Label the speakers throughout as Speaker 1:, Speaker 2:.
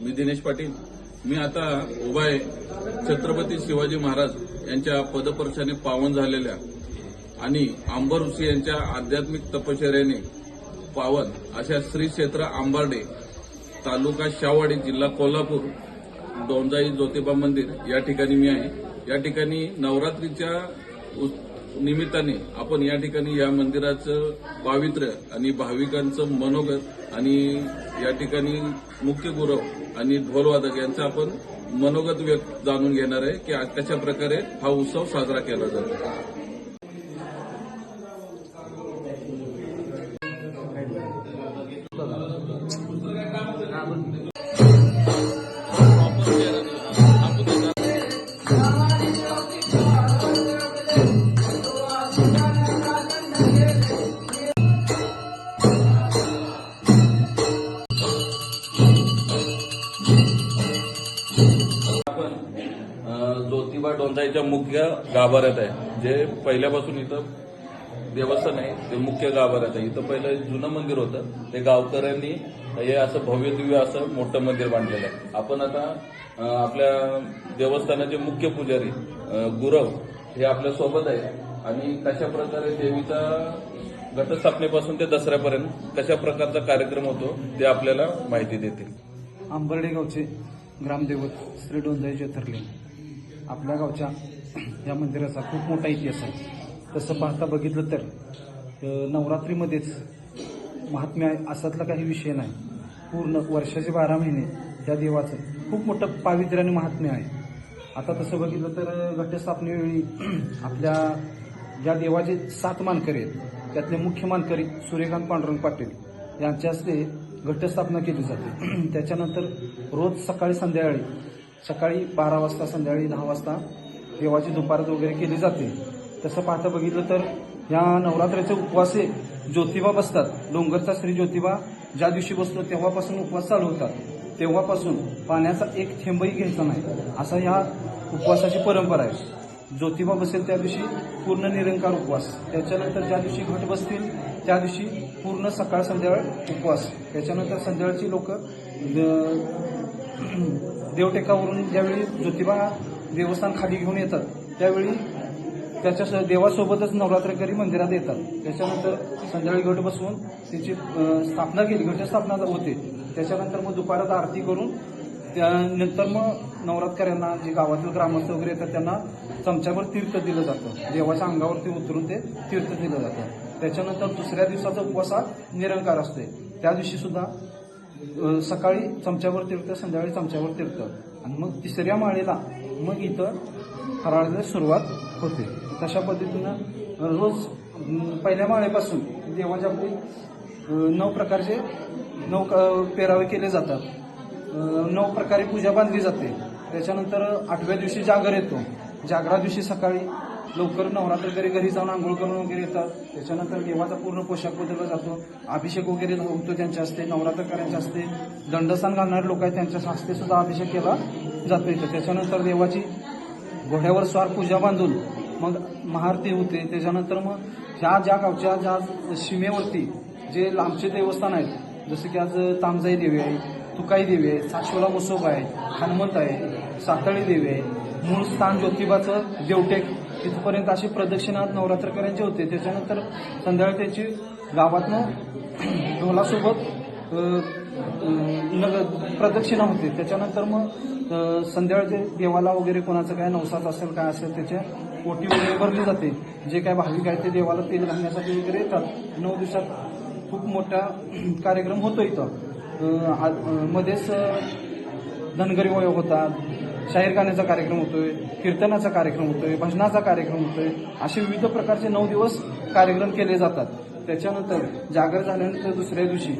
Speaker 1: मी दिनेश पाटील. मी आता उभा आहे. छत्रपती शिवाजी महाराज यांच्या पदपर्शाने पावन झालेल्या आणि आंबर ऋषी यांच्या आध्यात्मिक तपश्चर्याने पावन अशा श्री क्षेत्र आंबार्डे तालुका शावाडी जिल्हा कोल्हापूर दोंजाई ज्योतिबा मंदिर या ठिकाणी मी आहे. या ठिकाणी नवरात्रीच्या निमित्ताने आपण या ठिकाणी या मंदिराचं पावित्र्य आणि भाविकांचं मनोगत आणि या ठिकाणी मुख्य गुरव आणि ढोलवादक यांचं आपण मनोगत व्यक्त जाणून घेणार आहे की कशा प्रकारे हा उत्सव साजरा केला जातो. ज्योतिबा मुख्य गाभाऱ्यात आहे. जे पहिल्यापासून इथं देवस्थान आहे ते मुख्य गाभाऱ्यात आहे. इथं पहिलं जुनं मंदिर होतं. ते गावकऱ्यांनी हे असं भव्य दिव्य असं मोठं मंदिर बांधलेलं आहे. आपण आता आपल्या देवस्थानाचे मुख्य पुजारी गुरव हे आपल्यासोबत आहे आणि कशा प्रकारे देवीचा घटस्थापनेपासून ते दसऱ्यापर्यंत कशा प्रकारचा कार्यक्रम होतो ते आपल्याला माहिती देतील.
Speaker 2: आंबर्डेगावचे ग्रामदेवत श्री डोंजाई ज्योतिर्लिंग आपल्या गावच्या या मंदिराचा खूप मोठा इतिहास आहे. तसं पाहता बघितलं तर नवरात्रीमध्येच महात्म्य आहे असातला काही विषय नाही. पूर्ण वर्षाचे बारा महिने त्या देवाचं खूप मोठं पावित्र्य आणि महात्म्य आहे. आता तसं बघितलं तर घटस्थापनेवेळी आपल्या ज्या देवाचे सात मानकरी आहेत त्यातले मुख्य मानकरी सूर्यकांत पांडुरंग पाटील यांच्या हस्ते घटस्थापना केली जाते. त्याच्यानंतर रोज सकाळी संध्याकाळी सकाळी बारा वाजता संध्याकाळी दहा वाजता देवाची दुपारत वगैरे केली जाते. तसं पाहता बघितलं तर या नवरात्रीचे उपवासे ज्योतिबा बसतात. डोंगरचा श्री ज्योतिबा ज्या दिवशी बसतो तेव्हापासून उपवास चालू होतात. तेव्हापासून पाण्याचा एक थेंबही घ्यायचा नाही. असा ह्या उपवासाची परंपरा आहे. ज्योतिबा बसेल त्या दिवशी पूर्ण निरंकार उपवास. त्याच्यानंतर ज्या दिवशी घट बसतील त्या दिवशी पूर्ण सकाळ संध्याकाळ उपवास. त्याच्यानंतर संध्याकाळची लोक देवटेकावरून ज्यावेळी ज्योतिबा देवस्थान खाली घेऊन येतात त्यावेळी त्याच्या देवासोबतच नवरात्रकरी मंदिरात येतात. त्याच्यानंतर संध्याकाळी घट बसवून तिची स्थापना केली. घटस्थापना होते. त्याच्यानंतर मग दुपारात आरती करून त्यानंतर मग नवरात्रकऱ्यांना जे गावातील ग्रामस्थ वगैरे येतात त्यांना चमच्यावर तीर्थ दिलं जातं. देवाच्या अंगावरती उतरून ते तीर्थ दिलं जातं. त्याच्यानंतर दुसऱ्या दिवसाचा उपवास हा निरंकार असते त्या दिवशी सुद्धा सकाळी चमच्यावर तीर्थ संध्याकाळी चमच्यावर तीर्थ आणि मग तिसऱ्या माळेला मग इथं फराळाला सुरुवात होते. तशा पद्धतीनं रोज पहिल्या माळेपासून देवाच्या आपली नऊ प्रकारचे नऊ पेरावे केले जातात. नऊ प्रकारे पूजा बांधली जाते. त्याच्यानंतर आठव्या दिवशी जागर येतो. जागरा दिवशी सकाळी लवकर नवरात्र घरी जाऊन आंघोळ करून वगैरे येतात. त्याच्यानंतर देवाचा पूर्ण पोशाख बदलला जातो. अभिषेक वगैरे होतो त्यांच्या हस्ते नवरात्रकऱ्यांच्या हस्ते. दंडस्थान घालणारे लोक आहेत त्यांच्या हस्ते सुद्धा अभिषेक केला जातो इथं. त्याच्यानंतर देवाची घोड्यावर स्वार पूजा बांधून मग महाआरती होते. त्याच्यानंतर मग ह्या ज्या गावच्या ज्या सीमेवरती जे लांबचे देवस्थान आहेत जसं की आज तामजाई देवी आहे तुकाई देवी आहे साक्षोला मसोबा आहे हनुमंत आहे सातळी देवी आहे मूळ स्थान ज्योतिबाचं देवटेक तिथपर्यंत अशी प्रदक्षिणा नवरात्रकरांची होते. त्याच्यानंतर संध्याकाळी त्याची गावातनं ढोलासोबत नग- प्रदक्षिणा होते. त्याच्यानंतर मग अ, संध्याकाळचे देवाला वगैरे कोणाचं काय नवसात असेल काय असेल त्याच्या पोटी वगैरे भरली जाते. जे काय भाविक आहेत ते देवाला तेल घालण्यासाठी वगैरे येतात. नऊ दिवसात खूप मोठा कार्यक्रम होतो इथं. मध्येच धनगरी वय होतात. शाहीर गाण्याचा कार्यक्रम होतोय कीर्तनाचा कार्यक्रम होतोय भजनाचा कार्यक्रम होतोय असे विविध प्रकारचे नऊ दिवस कार्यक्रम केले जातात. त्याच्यानंतर जागर झाल्यानंतर दुसऱ्या दिवशी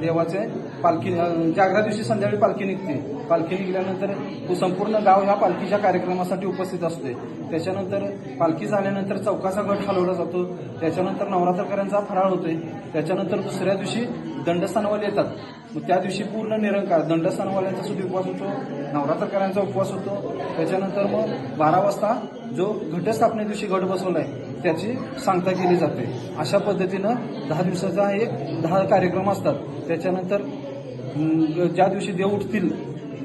Speaker 2: देवाचे पालखी जागरा दिवशी संध्याकाळी पालखी निघते. पालखी निघाल्यानंतर संपूर्ण गाव ह्या पालखीच्या कार्यक्रमासाठी उपस्थित असते त्याच्यानंतर पालखी झाल्यानंतर चौकाचा गट हलवला जातो. त्याच्यानंतर नवरात्रकऱ्यांचा फराळ होतोय. त्याच्यानंतर दुसऱ्या दिवशी दंडस्थानावर येतात. मग त्या दिवशी पूर्ण निरंकार दंडस्थानवाल्यांचा सुद्धा उपवास होतो नवरात्रकरांचा उपवास होतो. त्याच्यानंतर मग बारा वाजता जो घटस्थापने दिवशी घट बसवलाय त्याची सांगता केली जाते. अशा पद्धतीनं दहा दिवसाचा एक दहा कार्यक्रम असतात. त्याच्यानंतर ज्या दिवशी देव उठतील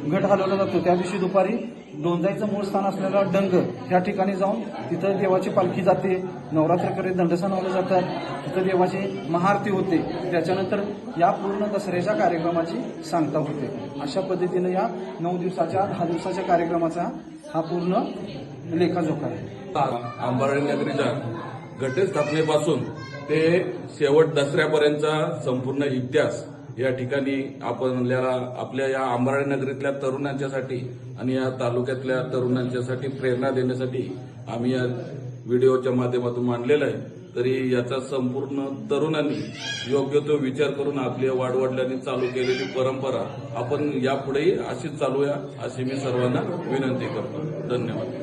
Speaker 2: घट हलवला जातो त्या दिवशी दुपारी डोंजाईचं मूळ स्थान असलेला डंग या ठिकाणी जाऊन तिथं देवाची पालखी जाते नवरात्रकडे दंडसनवले जातात तिथं देवाची महाआरती होते त्याच्यानंतर या पूर्ण दसऱ्याच्या कार्यक्रमाची सांगता होते. अशा पद्धतीनं या नऊ दिवसाच्या दहा दिवसाच्या कार्यक्रमाचा हा पूर्ण लेखाजोखा आहे.
Speaker 1: आंबाळी नगरीच्या घटस्थापनेपासून ते शेवट दसऱ्यापर्यंतचा संपूर्ण इतिहास या ठिकाणी आपल्याला आपल्या या आंबाळी नगरीतल्या तरुणांच्यासाठी आणि या तालुक्यातल्या तरुणांच्यासाठी प्रेरणा देण्यासाठी आम्ही या व्हिडिओच्या माध्यमातून मांडलेला आहे. तरी याचा संपूर्ण तरुणांनी योग्य तो विचार करून आपल्या वाडवडिलांनी चालू केलेली परंपरा आपण यापुढेही अशीच चालूया अशी मी सर्वांना विनंती करतो. धन्यवाद.